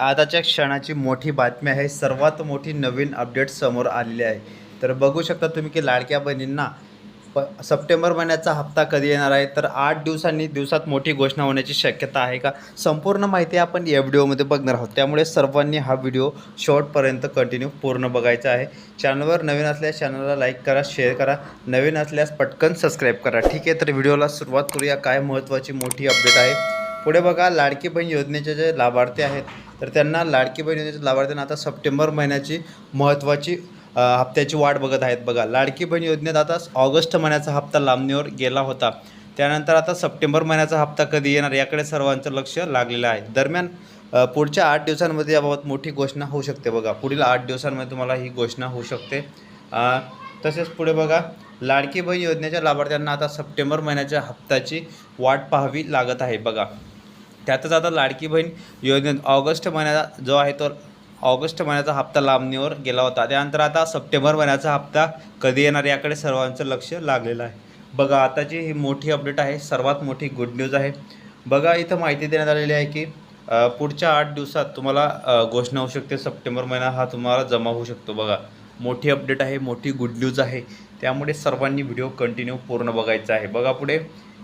आताच्या क्षणाची मोठी बातमी आहे. सर्वात मोठी नवीन अपडेट समोर आलेली आहे. तर बघू शकता तुम्ही की लाडक्या बहिणींना प सप्टेंबर महिन्याचा हप्ता कधी येणार आहे? तर आठ दिवसांनी दिवसात मोठी घोषणा होण्याची शक्यता आहे का? संपूर्ण माहिती आपण या व्हिडिओमध्ये बघणार आहोत. त्यामुळे सर्वांनी हा व्हिडिओ शॉर्टपर्यंत कंटिन्यू पूर्ण बघायचा आहे. चॅनलवर नवीन असल्यास चॅनलला लाईक करा शेअर करा. नवीन असल्यास पटकन सबस्क्राईब करा. ठीक आहे तर व्हिडिओला सुरुवात करूया. काय महत्त्वाची मोठी अपडेट आहे? पुढे बघा लाडकी बहीण योजनेचे जे लाभार्थी आहेत तर त्यांना लाडकी बहीण योजनेच्या लाभार्थ्यांना आता सप्टेंबर महिन्याची महत्त्वाची हप्त्याची वाट बघत आहेत बघा. लाडकी बहीण योजनेत आता ऑगस्ट महिन्याचा हप्ता लांबणीवर गेला होता. त्यानंतर आता सप्टेंबर महिन्याचा हप्ता कधी येणार याकडे सर्वांचं लक्ष लागलेलं आहे. दरम्यान पुढच्या आठ दिवसांमध्ये याबाबत मोठी घोषणा होऊ शकते बघा. पुढील आठ दिवसांमध्ये तुम्हाला ही घोषणा होऊ शकते. तसेच पुढे बघा. लाडकी बहीण योजनेच्या लाभार्थ्यांना आता सप्टेंबर महिन्याच्या हप्त्याची वाट पाहावी लागत आहे बघा. त्यातच आता लाडकी बहीण योजनेत ऑगस्ट महिन्याचा जो आहे तो ऑगस्ट महिन्याचा हप्ता लांबणीवर गेला होता. त्यानंतर आता सप्टेंबर महिन्याचा हप्ता कधी येणार याकडे सर्वांचं लक्ष लागलेलं आहे. बघा आताची ही मोठी अपडेट आहे. सर्वात मोठी गुड न्यूज आहे. बघा इथं माहिती देण्यात आलेली आहे की पुढच्या आठ दिवसात तुम्हाला घोषणा होऊ शकते. सप्टेंबर महिना हा तुम्हाला जमा होऊ शकतो. बघा मोठी अपडेट आहे मोठी गुड न्यूज आहे. त्यामुळे सर्वांनी व्हिडिओ कंटिन्यू पूर्ण बघायचा आहे. बघा पुढे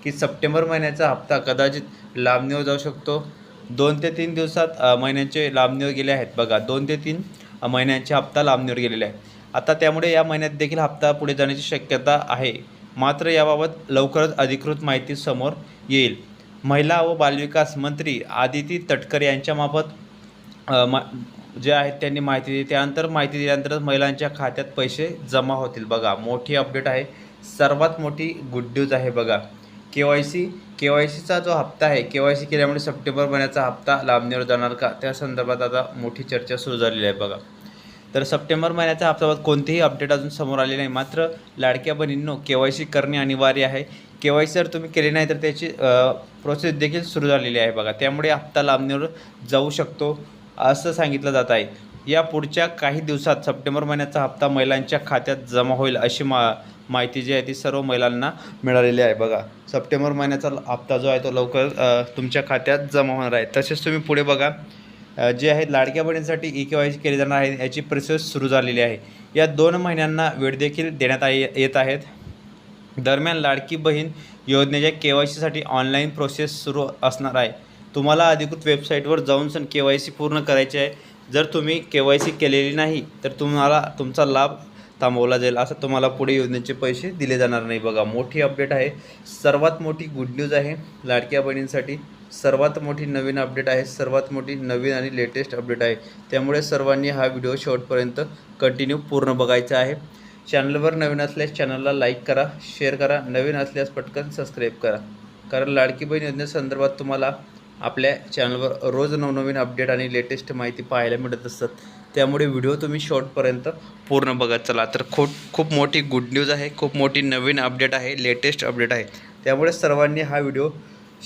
की सप्टेंबर महिन्याचा हप्ता कदाचित लांबणीवर जाऊ शकतो. दोन ते तीन दिवसात महिन्यांचे लांबणीवर गेले आहेत. बघा दोन ते तीन महिन्यांचे हप्ता लांबणीवर गेलेले आहे आता त्यामुळे या महिन्यात देखील हप्ता पुढे जाण्याची शक्यता आहे. मात्र याबाबत लवकरच अधिकृत माहिती समोर येईल. महिला व बालविकास मंत्री आदिती तटकर यांच्यामार्फत मा जे आहेत त्यांनी माहिती दिली. त्यानंतर माहिती दिल्यानंतर महिलांच्या खात्यात पैसे जमा होतील. बघा मोठी अपडेट आहे. सर्वात मोठी गुड न्यूज आहे बघा. K Y C K Y सीचा जो हप्ता आहे के वाय सी केल्यामुळे सप्टेंबर महिन्याचा हप्ता लांबणीवर जाणार का? त्या संदर्भात आता मोठी चर्चा सुरू झालेली आहे बघा. तर सप्टेंबर महिन्याच्या हप्त्याबाबत कोणतेही अपडेट अजून समोर आले नाही. मात्र लाडक्या बहिणींनो के वाय सी करणे अनिवार्य आहे. के वाय सी जर तुम्ही केले नाही तर त्याची प्रोसेस देखील सुरू झालेली आहे बघा. त्यामुळे हप्ता लांबणीवर जाऊ शकतो असं सांगितलं जात आहे. या पुढच्या काही दिवसात सप्टेंबर महिन्याचा हप्ता महिलांच्या खात्यात जमा होईल अशी मा माहिती जी आहे ती सर्व महिलांना मिळालेली आहे. बघा सप्टेंबर महिन्याचा हप्ता जो आहे तो लवकर तुमच्या खात्यात जमा होणार आहे. तसेच तुम्ही पुढे बघा जे आहे लाडक्या बहिणींसाठी ई के वाय सी केली जाणार आहे याची प्रोसेस सुरू झालेली आहे. या दोन महिन्यांना वेळ देखील देण्यात आ येत आहेत. दरम्यान लाडकी बहीण योजनेच्या के वाय सीसाठी ऑनलाईन प्रोसेस सुरू असणार आहे. तुम्हाला अधिकृत वेबसाईटवर जाऊन सण के वाय सी पूर्ण करायची आहे. जर तुम्ही के वाय सी केलेली नाही तर तुम्हाला तुमचा लाभ थांबवला जाईल. असं तुम्हाला पुढे योजनेचे पैसे दिले जाणार नाही. बघा मोठी अपडेट आहे. सर्वात मोठी गुड न्यूज आहे लाडक्या बहिणींसाठी. सर्वात मोठी नवीन अपडेट आहे. सर्वात मोठी नवीन आणि लेटेस्ट अपडेट आहे. त्यामुळे सर्वांनी हा व्हिडिओ शेवटपर्यंत कंटिन्यू पूर्ण बघायचा आहे. चॅनलवर नवीन असल्यास चॅनलला लाईक करा शेअर करा. नवीन असल्यास पटकन सबस्क्राईब करा. कारण लाडकी बहीण योजनेसंदर्भात तुम्हाला आपल्या चॅनलवर रोज नवनवीन अपडेट आणि लेटेस्ट माहिती पाहायला मिळत असतात. त्यामुळे व्हिडिओ तुम्ही शॉर्टपर्यंत पूर्ण बघत चला. तर खूप खूप मोठी गुड न्यूज आहे खूप मोठी नवीन अपडेट आहे लेटेस्ट अपडेट आहे. त्यामुळे सर्वांनी हा व्हिडिओ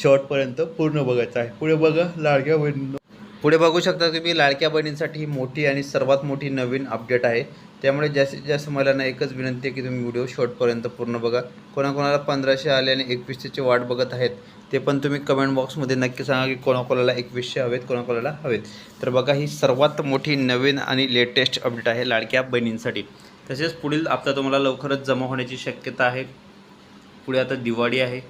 शॉर्टपर्यंत पूर्ण बघायचा आहे. पुढे बघा लाडक्या बहिणी पुढे बघू शकता तुम्ही लाडक्या बहिणींसाठी ही मोठी आणि सर्वात मोठी नवीन अपडेट आहे. त्यामुळे जास्तीत जास्त महिलांना एकच विनंती आहे की तुम्ही व्हिडिओ शॉर्टपर्यंत पूर्ण बघा. कोणाकोणाला पंधराशे आले आणि एकवीसशेची वाट बघत आहेत ते पण तुम्ही कमेंट बॉक्समध्ये नक्की सांगा की कोणाकोणाला एकवीसशे हवेत कोणाकोणाला हवेत. तर बघा ही सर्वात मोठी नवीन आणि लेटेस्ट अपडेट आहे लाडक्या बहिणींसाठी. तसेच पुढील हप्ता तुम्हाला लवकरच जमा होण्याची शक्यता आहे. पुढे आता दिवाळी आहे.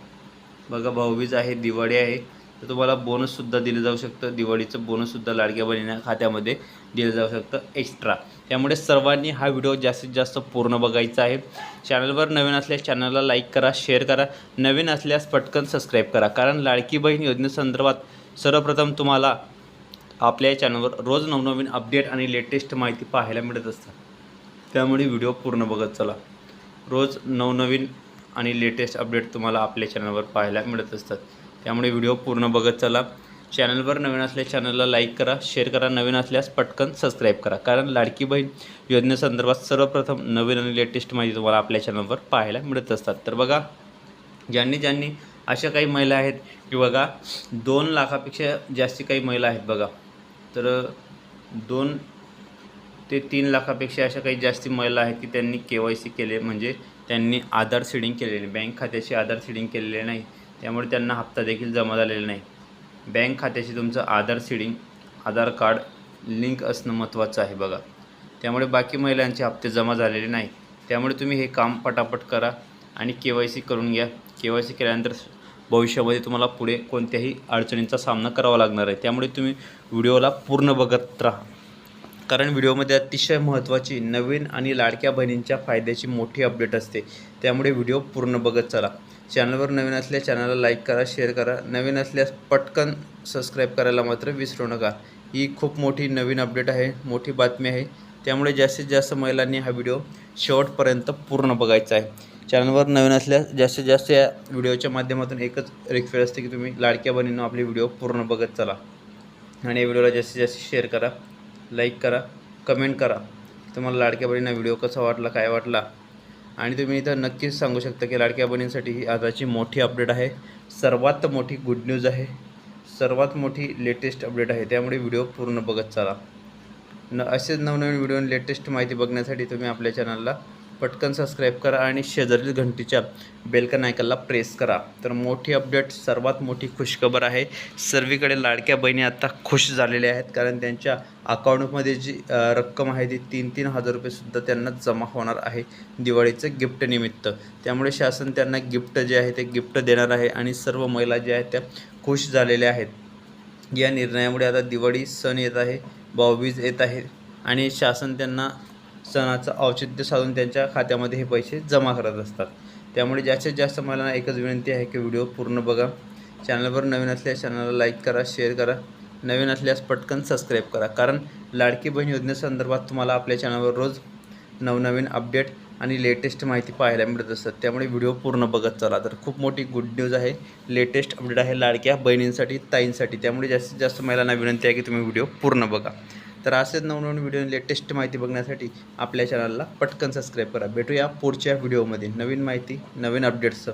बघा भाऊबीज आहे दिवाळी आहे. तर तुम्हाला बोनससुद्धा दिलं जाऊ शकतं. दिवाळीचं बोनससुद्धा लाडक्या बहिणींना खात्यामध्ये दिलं जाऊ शकतं एक्स्ट्रा त्यामुळे सर्वांनी हा व्हिडिओ जास्तीत जास्त पूर्ण बघायचा आहे. चॅनलवर नवीन असल्यास चॅनलला लाईक करा शेअर करा. नवीन असल्यास पटकन सबस्क्राईब करा. कारण लाडकी बहीण योजनेसंदर्भात सर्वप्रथम तुम्हाला आपल्या चॅनलवर रोज नवनवीन अपडेट आणि लेटेस्ट माहिती पाहायला मिळत असतात. त्यामुळे व्हिडिओ पूर्ण बघत चला. रोज नवनवीन आणि लेटेस्ट अपडेट तुम्हाला आपल्या चॅनलवर पाहायला मिळत असतात. त्यामुळे व्हिडिओ पूर्ण बघत चला. चॅनलवर नवीन असल्यास चॅनलला लाईक करा शेअर करा. नवीन असल्यास पटकन सबस्क्राईब करा. कारण लाडकी बहीण योजनेसंदर्भात सर्वप्रथम नवीन आणि लेटेस्ट माहिती तुम्हाला आपल्या चॅनलवर पाहायला मिळत असतात. तर बघा ज्यांनी ज्यांनी अशा काही महिला आहेत की बघा दोन लाखापेक्षा जास्ती काही महिला आहेत बघा. तर दोन ते तीन लाखापेक्षा अशा काही जास्ती महिला आहेत की त्यांनी के वाय सी केले. म्हणजे त्यांनी आधार सीडिंग केलेले. नाही बँक खात्याशी आधार सीडिंग केलेले नाही. त्यामुळे त्यांना हप्ता देखील जमा झालेला नाही. बँक खात्याशी तुमचं Aadhaar seeding Aadhaar card link असणं महत्त्वाचं आहे बघा. त्यामुळे बाकी महिलांचे हप्ते जमा झालेले नाही. त्यामुळे तुम्ही हे काम पटापट करा आणि के वाय सी करून घ्या. के वाय सी केल्यानंतर भविष्यामध्ये तुम्हाला पुढे कोणत्याही अडचणींचा सामना करावा लागणार आहे. त्यामुळे तुम्ही व्हिडिओला पूर्ण बघत राहा. कारण व्हिडिओमध्ये अतिशय महत्त्वाची नवीन आणि लाडक्या बहिणींच्या फायद्याची मोठी अपडेट असते. त्यामुळे व्हिडिओ पूर्ण बघत चला. चॅनलवर नवीन असल्यास चॅनलला लाईक करा शेअर करा. नवीन असल्यास पटकन सबस्क्राईब करायला मात्र विसरू नका. ही खूप मोठी नवीन अपडेट आहे मोठी बातमी आहे. त्यामुळे जास्तीत जास्त महिलांनी हा व्हिडिओ शेवटपर्यंत पूर्ण बघायचा आहे. चॅनलवर नवीन असल्यास जास्तीत जास्त या व्हिडिओच्या माध्यमातून एकच रिक्वेस्ट असते की तुम्ही लाडक्या बहिणींनो आपले व्हिडिओ पूर्ण बघत चला. आणि या व्हिडिओला जास्तीत जास्त शेअर करा लाईक करा कमेंट करा. तुम्हाला लाडक्या बहिणींना व्हिडिओ कसा वाटला काय वाटला आणि तुम्ही इथं नक्कीच सांगू शकता की लाडक्या बहिणींसाठी ही आताची मोठी अपडेट आहे. सर्वात मोठी गुड न्यूज आहे. सर्वात मोठी लेटेस्ट अपडेट आहे. त्यामुळे व्हिडिओ पूर्ण बघत चला. न असेच नवनवीन व्हिडिओ लेटेस्ट माहिती बघण्यासाठी तुम्ही आपल्या चॅनलला पटकन सबस्क्राईब करा आणि शेजारील घंटीच्या बेलकन आयकनला प्रेस करा. तर मोठी अपडेट सर्वात मोठी खुशखबर आहे. सर्वीकडे लाडक्या बहिणी आता खुश झालेल्या आहेत कारण त्यांच्या अकाउंटमध्ये जी रक्कम आहे ती तीन तीन हजार रुपयेसुद्धा त्यांना जमा होणार आहे दिवाळीचं गिफ्ट निमित्त. त्यामुळे शासन त्यांना गिफ्ट जे आहे ते गिफ्ट देणार आहे आणि सर्व महिला ज्या आहेत त्या खुश झालेल्या आहेत. या निर्णयामुळे आता दिवाळी सण येत आहे भाऊबीज येत आहे आणि शासन त्यांना सणाचं औचित्य साधून त्यांच्या खात्यामध्ये हे पैसे जमा करत असतात. त्यामुळे जास्तीत जास्त मला एकच विनंती आहे की व्हिडिओ पूर्ण बघा. चॅनलवर नवीन असल्यास चॅनलला लाईक करा शेअर करा. नवीन असल्यास पटकन सबस्क्राईब करा. कारण लाडकी बहीण योजनेसंदर्भात तुम्हाला आपल्या चॅनलवर रोज नवनवीन अपडेट आणि लेटेस्ट माहिती पाहायला मिळत असतात. त्यामुळे व्हिडिओ पूर्ण बघत चला. तर खूप मोठी गुड न्यूज आहे. लेटेस्ट अपडेट आहे लाडक्या बहिणींसाठी ताईंसाठी. त्यामुळे जास्तीत जास्त महिलांना विनंती आहे की तुम्ही व्हिडिओ पूर्ण बघा. तर असेच नवनवीन व्हिडिओ लेटेस्ट माहिती बघण्यासाठी आपल्या चॅनलला पटकन सबस्क्राईब करा. भेटूया पुढच्या व्हिडिओमध्ये नवीन माहिती नवीन अपडेट्सचं